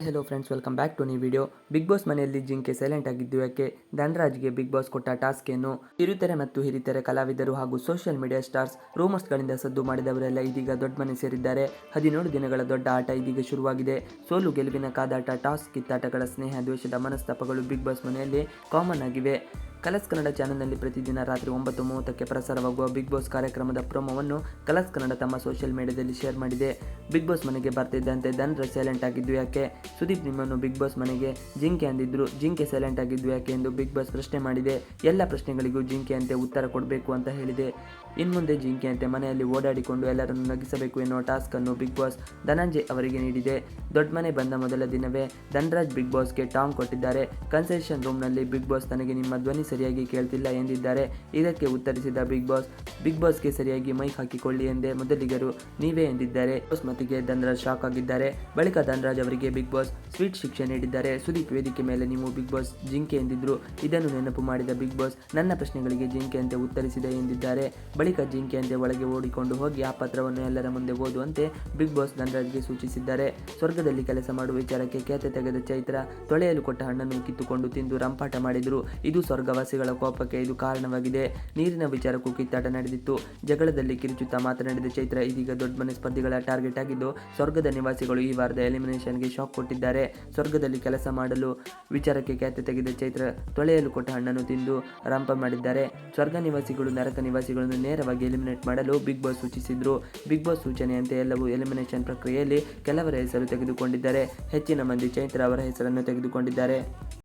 Hello friends welcome back to new video Bigg Boss ಮನೆಯಲ್ಲಿ ಜಿಂಕೆ silent ಆಗಿದ್ದು ಯಾಕೆ? ಧನರಾಜ್ಗೆ ಬಿಗ್ ಬಾಸ್ ಕೊಟ್ಟ ಟಾಸ್ಕ್ ಏನು? ಕಿರುತೆರೆ ಮತ್ತು ಹಿರಿತೆರೆ ಕಲಾವಿದರು ಹಾಗೂ ಸೋಷಿಯಲ್ ಮೀಡಿಯಾ ಸ್ಟಾರ್ಸ್ ರೂಮರ್ಸ್ಗಳಿಂದ ಸದ್ದು ಮಾಡಿದವರೆಲ್ಲ ಇದೀಗ ದೊಡ್ಡ ಮನೆ ಸೇರಿದ್ದಾರೆ. ಹದಿನೇಳು ದಿನಗಳ ದೊಡ್ಡ ಆಟ ಇದೀಗ ಶುರುವಾಗಿದೆ. ಸೋಲು ಗೆಲುವಿನ ಕಾದಾಟ, ಟಾಸ್ ಕಿತ್ತಾಟಗಳ ಸ್ನೇಹ, ದ್ವೇಷದ ಮನಸ್ತಾಪಗಳು ಬಿಗ್ ಬಾಸ್ ಮನೆಯಲ್ಲಿ ಕಾಮನ್ ಆಗಿವೆ. ಕಲರ್ಸ್ ಕನ್ನಡ ಚಾನೆಲ್ನಲ್ಲಿ ಪ್ರತಿದಿನ ರಾತ್ರಿ ಒಂಬತ್ತು ಮೂವತ್ತಕ್ಕೆ ಪ್ರಸಾರವಾಗುವ ಬಿಗ್ ಬಾಸ್ ಕಾರ್ಯಕ್ರಮದ ಪ್ರೋಮೋವನ್ನು ಕಲರ್ಸ್ ಕನ್ನಡ ತಮ್ಮ ಸೋಷಿಯಲ್ ಮೀಡಿಯಾದಲ್ಲಿ ಶೇರ್ ಮಾಡಿದೆ. ಬಿಗ್ ಬಾಸ್ ಮನೆಗೆ ಬರ್ತಿದ್ದಂತೆ ಧನ್ರ ಸೈಲೆಂಟ್ ಆಗಿದ್ದು ಯಾಕೆ? ಸುದೀಪ್ ನಿಮ್ಮನ್ನು ಬಿಗ್ ಬಾಸ್ ಮನೆಗೆ ಜಿಂಕೆ ಅಂದಿದ್ರು. ಜಿಂಕೆ ಸೈಲೆಂಟ್ ಆಗಿದ್ದು ಯಾಕೆ ಎಂದು ಬಿಗ್ ಬಾಸ್ ಪ್ರಶ್ನೆ ಮಾಡಿದೆ. ಎಲ್ಲ ಪ್ರಶ್ನೆಗಳಿಗೂ ಜಿಂಕೆ ಅಂತೆ ಉತ್ತರ ಕೊಡಬೇಕು ಅಂತ ಹೇಳಿದೆ. ಇನ್ಮುಂದೆ ಜಿಂಕೆ ಅಂತೆ ಮನೆಯಲ್ಲಿ ಓಡಾಡಿಕೊಂಡು ಎಲ್ಲರನ್ನು ನಗಿಸಬೇಕು ಎನ್ನುವ ಟಾಸ್ಕ್ ಅನ್ನು ಬಿಗ್ ಬಾಸ್ ಧನಂಜಯ್ ಅವರಿಗೆ ನೀಡಿದೆ. ದೊಡ್ಡ ಮನೆ ಬಂದ ಮೊದಲ ದಿನವೇ ಧನ್ರಾಜ್ ಬಿಗ್ ಬಾಸ್ಗೆ ಟಾಂಗ್ ಕೊಟ್ಟಿದ್ದಾರೆ. ಕನ್ಸೆಷನ್ ರೂಮ್ನಲ್ಲಿ ಬಿಗ್ ಬಾಸ್ ತನಗೆ ನಿಮ್ಮ ಧ್ವನಿ ಸರಿಯಾಗಿ ಕೇಳ್ತಿಲ್ಲ ಎಂದಿದ್ದಾರೆ. ಇದಕ್ಕೆ ಉತ್ತರಿಸಿದ ಬಿಗ್ ಬಾಸ್ ಬಿಗ್ ಬಾಸ್ಗೆ ಸರಿಯಾಗಿ ಮೈಕ್ ಹಾಕಿಕೊಳ್ಳಿ ಎಂದೇ ಮೊದಲಿಗರು. ನೀವೇ ಎಂದಿದ್ದಾರೆ. ಮತಿಗೆ ಧನ್ರಾಜ್ ಶಾಕ್ ಆಗಿದ್ದಾರೆ. ಬಳಿಕ ಧನ್ರಾಜ್ ಅವರಿಗೆ ಬಿಗ್ ಬಾಸ್ ಸ್ವೀಟ್ ಶಿಕ್ಷೆ ನೀಡಿದ್ದಾರೆ. ಸುದೀಪ್ ವೇದಿಕೆ ಮೇಲೆ ನೀವು ಬಿಗ್ ಬಾಸ್ ಜಿಂಕೆ ಎಂದಿದ್ರು, ಇದನ್ನು ನೆನಪು ಮಾಡಿದ ಬಿಗ್ ಬಾಸ್ ನನ್ನ ಪ್ರಶ್ನೆಗಳಿಗೆ ಜಿಂಕೆ ಅಂತೆ ಉತ್ತರಿಸಿದೆ ಎಂದಿದ್ದಾರೆ. ಬಳಿಕ ಜಿಂಕೆ ಅಂತೆ ಒಳಗೆ ಓಡಿಕೊಂಡು ಹೋಗಿ ಆ ಪತ್ರವನ್ನು ಎಲ್ಲರ ಮುಂದೆ ಓದುವಂತೆ ಬಿಗ್ ಬಾಸ್ ಧನ್ರಾಜ್ಗೆ ಸೂಚಿಸಿದ್ದಾರೆ. ಸ್ವರ್ಗದಲ್ಲಿ ಕೆಲಸ ಮಾಡುವ ವಿಚಾರಕ್ಕೆ ಖ್ಯಾತೆ ತೆಗೆದ ಚೈತ್ರ ತೊಳೆಯಲು ಕೊಟ್ಟ ಹಣ್ಣನ್ನು ಕಿತ್ತುಕೊಂಡು ತಿಂದು ರಂಪಾಟ ಮಾಡಿದ್ರು. ಇದು ಸ್ವರ್ಗವಾಸಿಗಳ ಕೋಪಕ್ಕೆ ಇದು ಕಾರಣವಾಗಿದೆ. ನೀರಿನ ವಿಚಾರಕ್ಕೂ ಕಿತ್ತಾಟ ನಡೆದಿತ್ತು. ಜಗಳದಲ್ಲಿ ಕಿರುಚುತ್ತಾ ಮಾತನಾಡಿದ ಚೈತ್ರ ಇದೀಗ ದೊಡ್ಡ ಮನೆ ಸ್ಪರ್ಧಿಗಳ ಟಾರ್ಗೆಟ್ ಆಗಿದ್ದು ಸ್ವರ್ಗದ ನಿವಾಸಿಗಳು ಈ ವಾರದ ಎಲಿಮಿನೇಷನ್ಗೆ ಶಾಕ್ ಕೊಟ್ಟಿದ್ದಾರೆ. ಸ್ವರ್ಗದಲ್ಲಿ ಕೆಲಸ ಮಾಡಲು ವಿಚಾರಕ್ಕೆ ಖ್ಯಾತಿ ತೆಗೆದ ಚೈತ್ರ ತೊಳೆಯಲು ಕೊಟ್ಟ ಹಣ್ಣನ್ನು ತಿಂದು ರಂಪ ಮಾಡಿದ್ದಾರೆ. ಸ್ವರ್ಗ ನಿವಾಸಿಗಳು, ನರಕ ನಿವಾಸಿಗಳನ್ನು ನೇರವಾಗಿ ಎಲಿಮಿನೇಟ್ ಮಾಡಲು ಬಿಗ್ ಬಾಸ್ ಸೂಚಿಸಿದ್ರು. ಬಿಗ್ ಬಾಸ್ ಸೂಚನೆಯಂತೆ ಎಲ್ಲವೂ ಎಲಿಮಿನೇಷನ್ ಪ್ರಕ್ರಿಯೆಯಲ್ಲಿ ಕೆಲವರ ಹೆಸರು ತೆಗೆದುಕೊಂಡಿದ್ದಾರೆ. ಹೆಚ್ಚಿನ ಮಂದಿ ಚೈತ್ರ ಅವರ ಹೆಸರನ್ನು ತೆಗೆದುಕೊಂಡಿದ್ದಾರೆ.